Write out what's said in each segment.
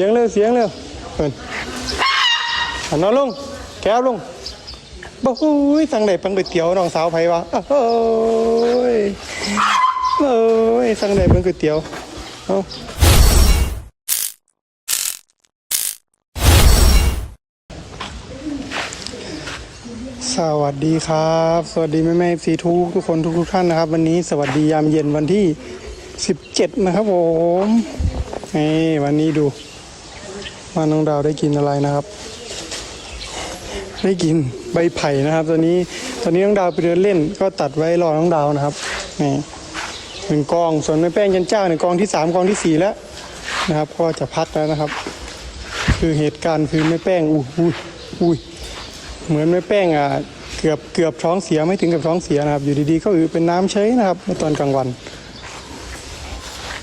สียงเร็วเสียงเร็วเพิ่นนอนลง แก้วลงบ่ฮู้ยสั่งได้ปังก๋วยเตี๋ยวน้องสาวไผวะโอ้ยโอ้ยสั่งได้ปังก๋วยเตี๋ยวเอ้าสวัสดีครับ สวัสดีแม่แม่ซีทุกทุกคนทุกทุกท่านนะครับ วันนี้สวัสดียามเย็นวันที่ 17 นะครับผมนี่วันนี้ดู ว่าน้องดาวได้กินอะไรนะครับ ได้กินใบไผ่นะครับ ตอนนี้ตอนนี้น้องดาวไปเดินเล่น ก็ตัดไว้รอน้องดาวนะครับนี่หนึ่งกองส่วนแม่แป้งยันเจ้าหนึ่งกองที่สามกองที่สี่แล้วนะครับ ก็จะพักแล้วนะครับ คือเหตุการณ์คือแม่แป้งอุ้ยอุ้ยอุ้ยเหมือนแม่แป้งอะเกือบเกือบท้องเสียไม่ถึงกับท้องเสียนะครับ อยู่ดีๆก็อือเป็นน้ำเฉยนะครับในตอนกลางวัน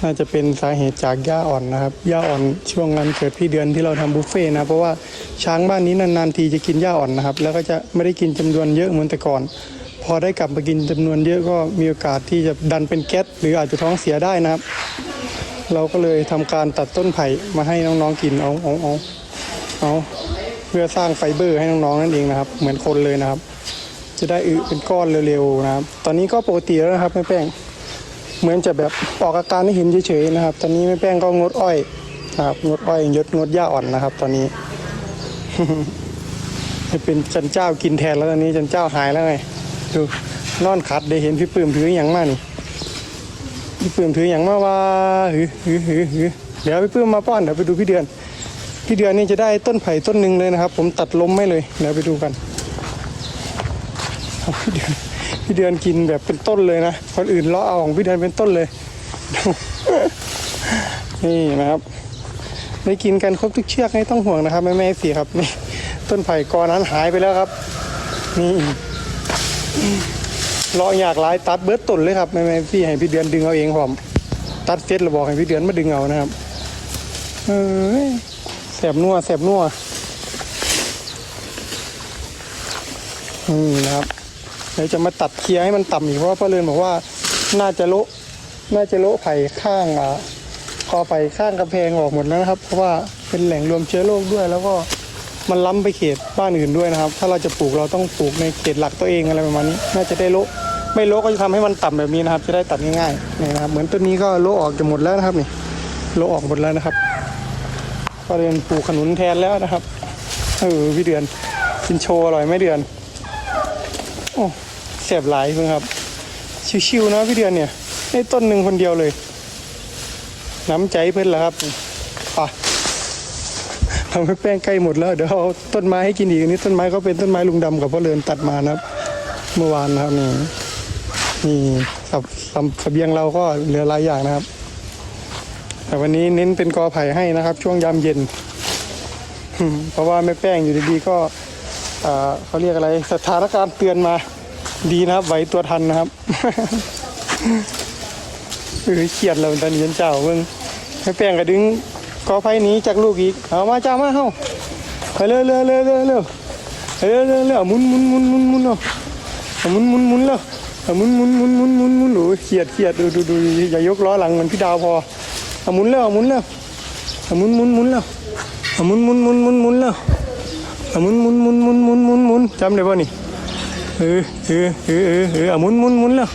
น่าจะเป็นสาเหตุจากหญ้าอ่อนนะครับหญ้าอ่อนช่วงวันเกิดพี่เดือนที่เราทำบุฟเฟ่นะเพราะว่าช้างบ้านนี้นานๆทีจะกินหญ้าอ่อนนะครับแล้วก็จะไม่ได้กินจำนวนเยอะเหมือนแต่ก่อน พอได้กลับมากินจำนวนเยอะก็มีโอกาสที่จะดันเป็นแก๊สหรืออาจจะท้องเสียได้นะครับ เราก็เลยทำการตัดต้นไผ่มาให้น้องๆกินเอาเอาเอาเอาเพื่อสร้างไฟเบอร์ให้น้องๆนั่นเองนะครับ เหมือนคนเลยนะครับ จะได้อึเป็นก้อนเร็วๆนะครับ ตอนนี้ก็ปกติแล้วนะครับแม่แป้ง เหมือนจะแบบออกอาการให้เห็นเฉยๆนะครับ ตอนนี้แม่แป้งก็งดอ้อยนะครับงดอ้อยยดงดหญ้าอ่อนนะครับ ตอนนี้ให้เป็นจันเจ้ากินแทนแล้วตอนนี้จันเจ้าหายแล้วไงดูนอนขัดได้เห็นพี่ปื้มถืออย่างมากนี่พี่ปื้มถืออย่างมากว่าหือหือหือหือเดี๋ยวพี่ปื้มมาป้อนเดี๋ยวไปดูพี่เดือน พี่เดือนนี่จะได้ต้นไผ่ต้นหนึ่งเลยนะครับ ผมตัดล้มไม่เลยเดี๋ยวไปดูกันเอาพี่เดือน พี่เดือนกินแบบเป็นต้นเลยนะ คนอื่นเลาะเอาของพี่เดือนเป็นต้นเลย นี่นะครับ ได้กินกันครบทุกเชือกไม่ต้องห่วงนะครับแม่แม่สีครับนี่ต้นไผ่กอนั้นหายไปแล้วครับ นี่เลาะอยากลายตัดเบิร์ดต้นเลยครับแม่แม่พี่ให้พี่เดือนดึงเอาเองผมตัดเฟสราบอกให้พี่เดือนมาดึงเอานะครับเอ้ยแสบนัวแสบนัวนี่นะครับ เดี๋ยวจะมาตัดเคลียร์ให้มันต่ำอีกเพราะว่าพ่อเรือนบอกว่าน่าจะโละน่าจะโละไผ่ข้างอะคอไผ่ข้างกระแพงออกหมดแล้วนะครับ เพราะว่าเป็นแหล่งรวมเชื้อโรคด้วย แล้วก็มันล้ำไปเขตบ้านอื่นด้วยนะครับ ถ้าเราจะปลูกเราต้องปลูกในเขตหลักตัวเองอะไรประมาณนี้ น่าจะได้โละไม่โละก็จะทำให้มันต่ำแบบนี้นะครับ จะได้ตัดง่ายๆนี่นะครับ เหมือนต้นนี้ก็โละออกจะหมดแล้วนะครับนี่โละออกหมดแล้วนะครับก็เรียนปลูกขนุนแทนแล้วนะครับเออพี่เดือนกินโชว์อร่อยไหมเดือนโอ้ เสียบหลายเพิ่งครับ ชิวๆนะพี่เดือนเนี่ยได้ต้นหนึ่งคนเดียวเลย น้ำใจเพื่อนละครับป่ะทำให้แป้งใกล้หมดแล้วเดี๋ยวเอาต้นไม้ให้กินอีกนี้ต้นไม้ก็เป็นต้นไม้ลุงดำกับพ่อเรือนตัดมานะครับ เมื่อวานนะครับนี่นี่กับเสบียงเราก็เหลือหลายอย่างนะครับ แต่วันนี้เน้นเป็นกอไผ่ให้นะครับ ช่วงยามเย็น เพราะว่าแม่แป้งอยู่ดีๆก็อ่อเขาเรียกอะไรสถานการณ์เตือนมา ดีนะครับไหวตัวทันนะครับเออเครียดแล้วตอนนี้เจ้าเบิ่งแม่แป้งก็ดึงกอไผ่นี้จากลูกอีกเอามาจ้ามาเฮาไปเร็วเร็วเร็วเร็วเร็วเร็วเร็วเร็วหมุนหมุนหมุนหมุนหมุนเนาะหมุนหมุนหมุนแล้วหมุนหมุนหมุนหมุนหมุนหมุนโอ้ยเครียดเครียดดูดูดูอย่ายกล้อหลังเหมือนพี่ดาวพอหมุนแล้วหมุนแล้วหมุนหมุนหมุนแล้วเอาหมุนหมุนหมุนหมุนหมุนแล้วเอาหมุนหมุนหมุนหมุนหมุนหมุนหมุนจำได้ป่ะนี่ เออเออเออเออเออเอาหมุนหมุนหมุนแล้ว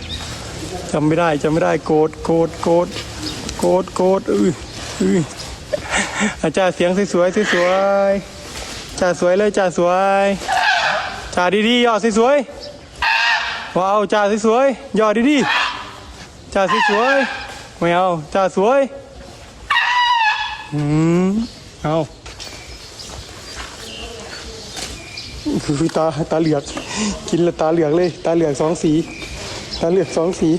จำไม่ได้จำไม่ได้โกรธโกรธโกรธโกรธโกรธเออเอออาจารย์เสียงสวยๆสวยจ่าสวยเลยจ่าสวยจ่าดีๆย่อสวยๆว้าวจ่าสวยๆย่อดีๆจ่าสวยๆไม่เอาจ่าสวยอืมเอาคือตาตาเหลือก กินล้วตาเหลือกเลย ตาเหลือกสองสี ตาเหลือกสองสี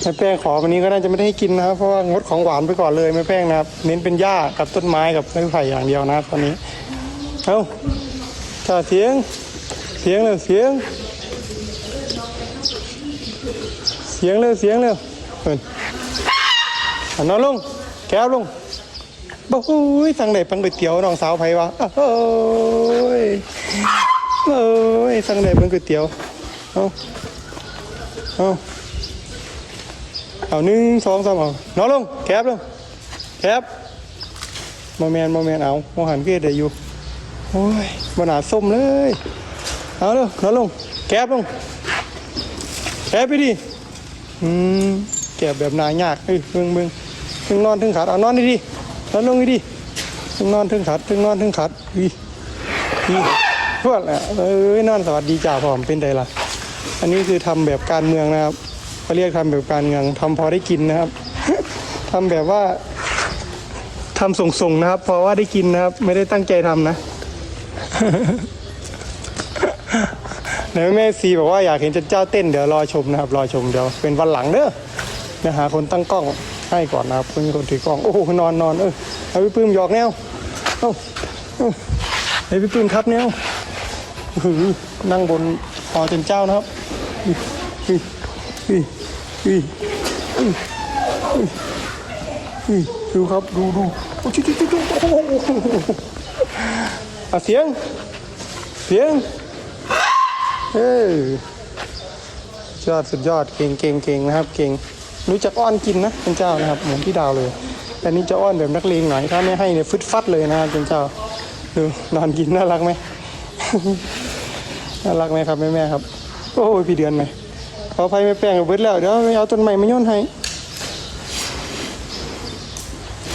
แม่แป้งขอวันนี้ก็น่าจะไม่ได้ให้กินนะครับ เพราะว่างดของหวานไปก่อนเลยแม่แป้งนะครับ เน้นเป็นหญ้ากับต้นไม้กับไม้ไผ่อย่างเดียวนะครับตอนนี้ เอาจ่าเสียง เสียงเร็วเสียง เสียงเร็วเสียงเร็วเอิ้นนอนลง แก้วลงบ่ฮู้ยสั่งได้ปังก๋วยเตี๋ยวน้องสาวไผวะโอ้ย โอ้ยสั่งได้ปังก๋วยเตี๋ยว เอาเอาเอาหนึ่งสองสามเอานอนลง แคบลง แคบโมเมนโมเมนเอาโมหันเกตได้อยู่ โอ้ยบนาส้มเลย เอาเร็วนอนลงแกบลงแกบไปดิ อืมแกบแบบนายากเฮ้ยเบิ่งเบิ่งถึงนอนถึงขัดเอานอนดิดินอนลงดิดิถึงนอนถึงขัดถึงนอนถึงขัดอีอี พวดแหละเอ้ยนอนสวัสดีจ่าพร้อมเป็นไงล่ะ อันนี้คือทำแบบการเมืองนะครับเขาเรียกทำแบบการเมืองทำพอได้กินนะครับทำแบบว่าทำส่งๆนะครับ เพราะว่าได้กินนะครับ ไม่ได้ตั้งใจทำนะเดี๋ยวแม่ซีบอกว่าอยากเห็นเจ้าเต้นเดี๋ยวรอชมนะครับ รอชมเดี๋ยวเป็นวันหลังเด้อนะหาคนตั้งกล้องให้ก่อนนะครับเพิ่งมีคนถือกล้องโอ้โหนอนนอนเออเอพี่ปื้มหยอกแนวเอ้าเอ้าไอ้พี่ปื้มครับแนวอื้อหือ นั่งบนหอเจนเจ้านะครับอืออืออืออืออืออือดูครับดูดูโอ้ชิชิชิชิโอ้โหอะเสียง เสียง เอ้ยยอดสุดยอดเก่งเก่งเก่งนะครับ เก่งรู้จักอ้อนกินนะเป็นเจ้านะครับเหมือนพี่ดาวเลยแต่นี่จะอ้อนแบบนักเลงหน่อยถ้าไม่ให้เนี่ยฟึดฟัดเลยนะครับเป็นเจ้าดูนอนกินน่ารักไหม น่ารักไหมครับแม่แม่ครับ โอ้ยพี่เดือนไหมขออภัยไม่แป้งกับเบิดแล้วเดี๋ยวไม่เอาต้นใหม่มาโยนให้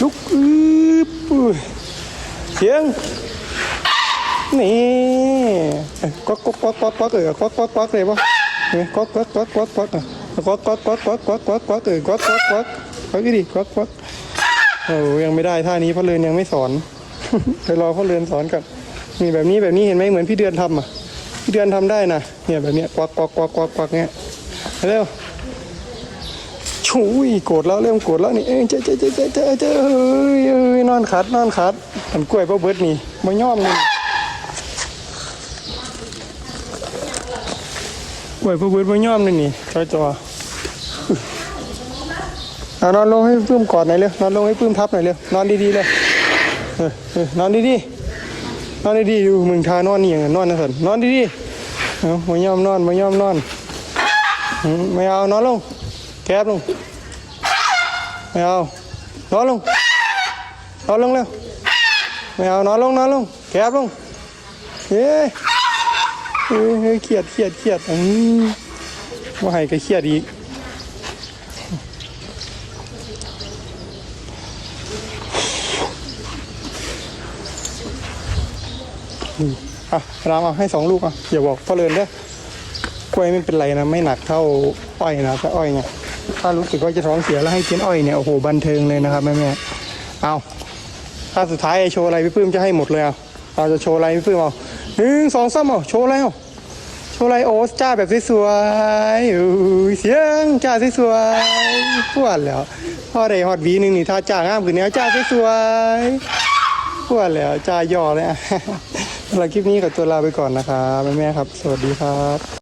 ลุกอืบเสียงนี่ก๊อกก๊อกก๊อกก๊อกก๊อกเออก๊อกก๊อกก๊อกเลยปะเนี่ยก๊อกก๊อกก๊อกก๊อกก๊อกอะก๊อกก๊อกก๊อกก๊อกก๊อกก๊อกก๊อกเออก๊อกก๊อกก๊อกก๊อกดิก๊อกก๊อกโอ้ยังไม่ได้ท่านี้พราะเรือนยังไม่สอนเดี๋ยวรอพราะเรือนสอนก่อนนี่แบบนี้แบบนี้เห็นไหมเหมือนพี่เดือนทำอะ เดือนทำได้นะเนี่ยแบบเนี้ยก๊อกก๊อกก๊อกก๊อกก๊อกเนี้ยเร็วชุยโกรธแล้วเริ่มโกรธแล้วนี่เอ้ยเจ๊เจ๊เจ๊เจ๊เจ๊เจ๊เอ้ยเอ้ยนอนขัดนอนขัดอันกล้วยป้าเบิร์ดนี่มาย่อมนี่กล้วยพวกเบิร์ดบ่ยอมนี่นี่จอจอเอานอนลงให้ปื้มกอดหน่อยเร็วนอนลงให้ปื้มทับหน่อยเร็วนอนดีๆเลยเออเออนอนดีๆ นอนดีๆอยู่มึงทานอนนี่อย่างนอนนะสันนอนดีๆเอาบ่ยอมนอนบ่ยอมนอนไม่เอานอนลงแคบลงไม่เอานอนลงนอนลงเร็วไม่เอานอนลงนอนลงแคบลงเฮ้ยเฮ้ยเฮ้ยเครียดเครียดเครียดอืมว่าให้ก็เครียดอีก อืมอะรามเอาให้สองลูกอะอย่าบอกพ่อเลินเด้อกล้วยไม่เป็นไรนะไม่หนักเท่าอ้อยนะถ้าอ้อยไงถ้ารู้สึกว่าจะท้องเสียแล้วให้กินอ้อยเนี่ยโอ้โหบันเทิงเลยนะครับแม่แม่เอาถ้าสุดท้ายโชว์อะไรพี่ปื้มจะให้หมดเลยเอาเราจะโชว์อะไรพี่ปื้มเอาหนึ่งสองสามเอาโชว์อะไรเอาโชว์อะไรโอสจ้าแบบสวยๆเสียงจ้าสวยๆปวดแล้วพอได้ฮอตวีนึงนี่ถ้าจ้างามขึ้นแนวจ้าสวยๆปวดแล้วจ้าย่อเลยอะ สำหรับคลิปนี้ขอตัวลาไปก่อนนะครับแม่ๆครับ สวัสดีครับ